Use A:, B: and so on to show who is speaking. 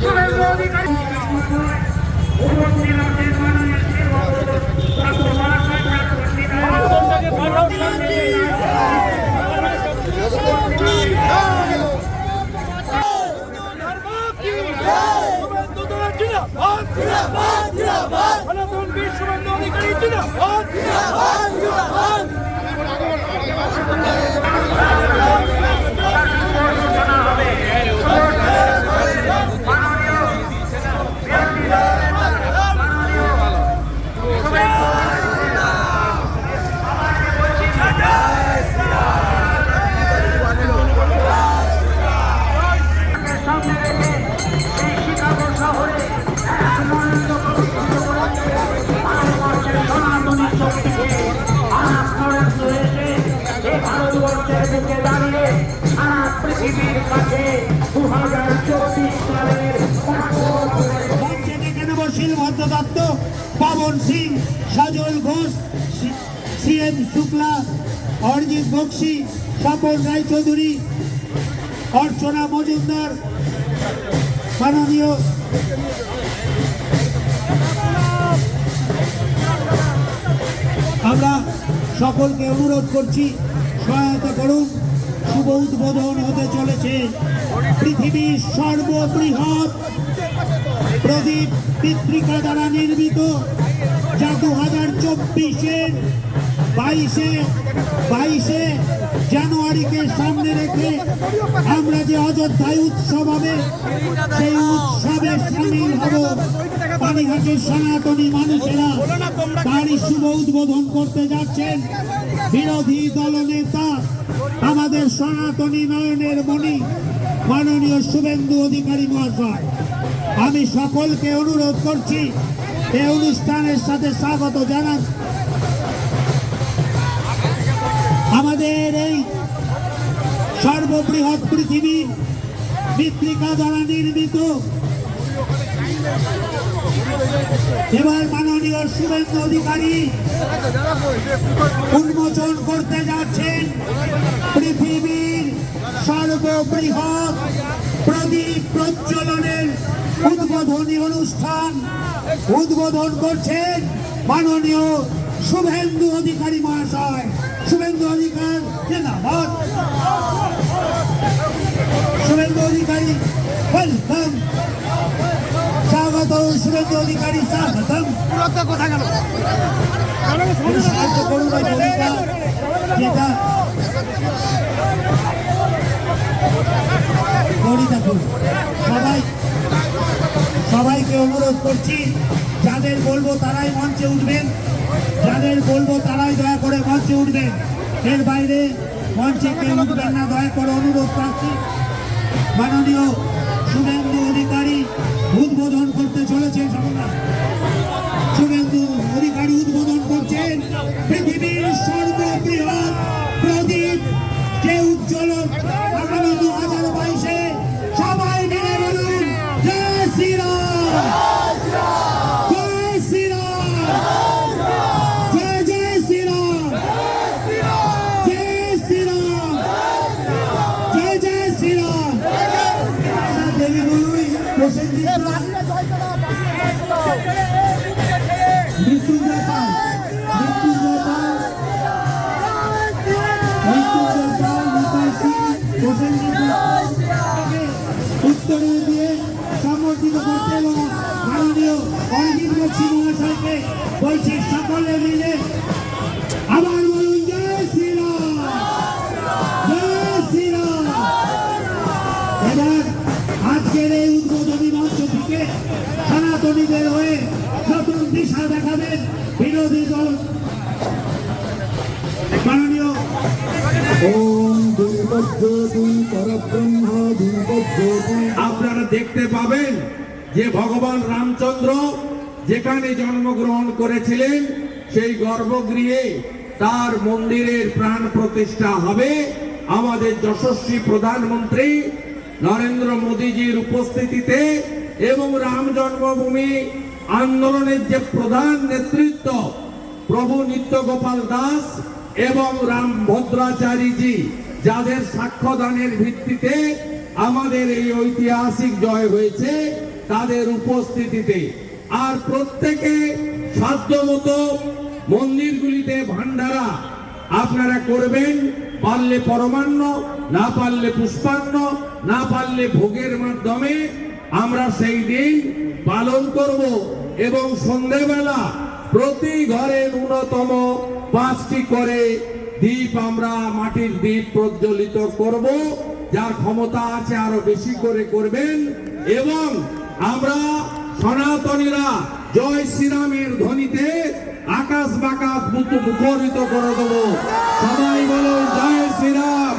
A: Suvendu Adhikari
B: Pawan Singh, Sajal Ghosh, C M Shukla, Arijit Bakshi, Swapan Roychowdhury Archana Majumdar, মাননীয় আমরা সকলকে অনুরোধ করছি, সহায়তা করুন, শুভ উদ্বোধন হতে চলেছে। পৃথিবীর সর্ববৃহৎ। প্রদীপ পিতৃকা দ্বারা নির্মিত, যা দু হাজার চব্বিশের বাইশে বাইশে জানুয়ারিকে সামনে রেখে আমরা যে অযোধ্যায় উৎসব হবে, সেই উৎসবে সামিল হব পানিঘাটের সনাতনী মানুষেরা। তারই শুভ উদ্বোধন করতে যাচ্ছেন বিরোধী দলনেতা, আমাদের সনাতনী নয়নের মণি। মাননীয় শুভেন্দু অধিকারী মহাশয়, আমি সকলকে অনুরোধ করছি এই অনুষ্ঠানের সাথে স্বাগত জানান। আমাদের এই সর্ববৃহৎ পৃথিবী মৃত্তিকা দ্বারা নির্মিত। এবার মাননীয় শুভেন্দু অধিকারী উন্মোচন করতে যাচ্ছেন পৃথিবীর সর্ববৃহৎ প্রদীপ প্রজ্বলনের উদ্বোধনী অনুষ্ঠান উদ্বোধন করছেন মাননীয় শুভেন্দু অধিকারী মহাশয়। শুভেন্দু অধিকার শুভেন্দু অধিকারী ওয়েলকাম। স্বাগত শুভেন্দু অধিকারী স্বাগতম। একটু সাহায্য করুন যেটা গড়িটা করুন সবাই সবাইকে অনুরোধ করছি, যাদের বলব তারাই মঞ্চে উঠবেন, যাদের বলব তারাই দয়া করে মঞ্চে উঠবেন। এর বাইরে মঞ্চে কেউ উঠবেন না, দয়া করে অনুরোধ করছি। মাননীয় শুভেন্দু অধিকারী উদ্বোধন করতে চলেছে সকলা শুভেন্দু অধিকারী উদ্বোধন করছেন পৃথিবীর দেবী বলুন প্রসেনজিৎ মৃত্যুঞ্জয় পাল মৃত্যুঞ্জয় পাল। মৃত্যুঞ্জয় পাল নিতাই সিং প্রসেনজিৎ উত্তরে দিয়ে সমর্থিত করতে সকলে মিলে আবার দেখাবেন বিরোধী দল। মাননীয়
C: ওম
D: আপনারা দেখতে পাবেন যে ভগবান রামচন্দ্র যেখানে জন্মগ্রহণ করেছিলেন সেই গর্ভগৃহে তার মন্দিরের প্রাণ প্রতিষ্ঠা হবে। আমাদের যশস্বী প্রধানমন্ত্রী নরেন্দ্র মোদীজির উপস্থিতিতে এবং রাম জন্মভূমি আন্দোলনের যে প্রধান নেতৃত্ব, প্রভু নিত্যগোপাল দাস এবং রাম ভদ্রাচারীজি, যাদের সাক্ষ্যদানের ভিত্তিতে আমাদের এই ঐতিহাসিক জয় হয়েছে, তাদের উপস্থিতিতে। আর প্রত্যেকে সাধ্যমতো মন্দিরগুলিতে ভান্ডারা আপনারা করবেন, পারলে পরমান্ন, না পারলে পুষ্পান্ন, না পারলে ভোগের মাধ্যমে আমরা সেই দিন পালন করব এবং সন্ধেবেলা প্রতি ঘরে ন্যূনতম পাঁচটি করে দ্বীপ আমরা মাটির দ্বীপ প্রজ্বলিত করব। যার ক্ষমতা আছে আরও বেশি করে করবেন। এবং আমরা সনাতনীরা জয় শ্রীরামের ধ্বনিতে আকাশ বাকাশ মুখরিত করে দেবো। সবাই বলো জয় শ্রীরাম।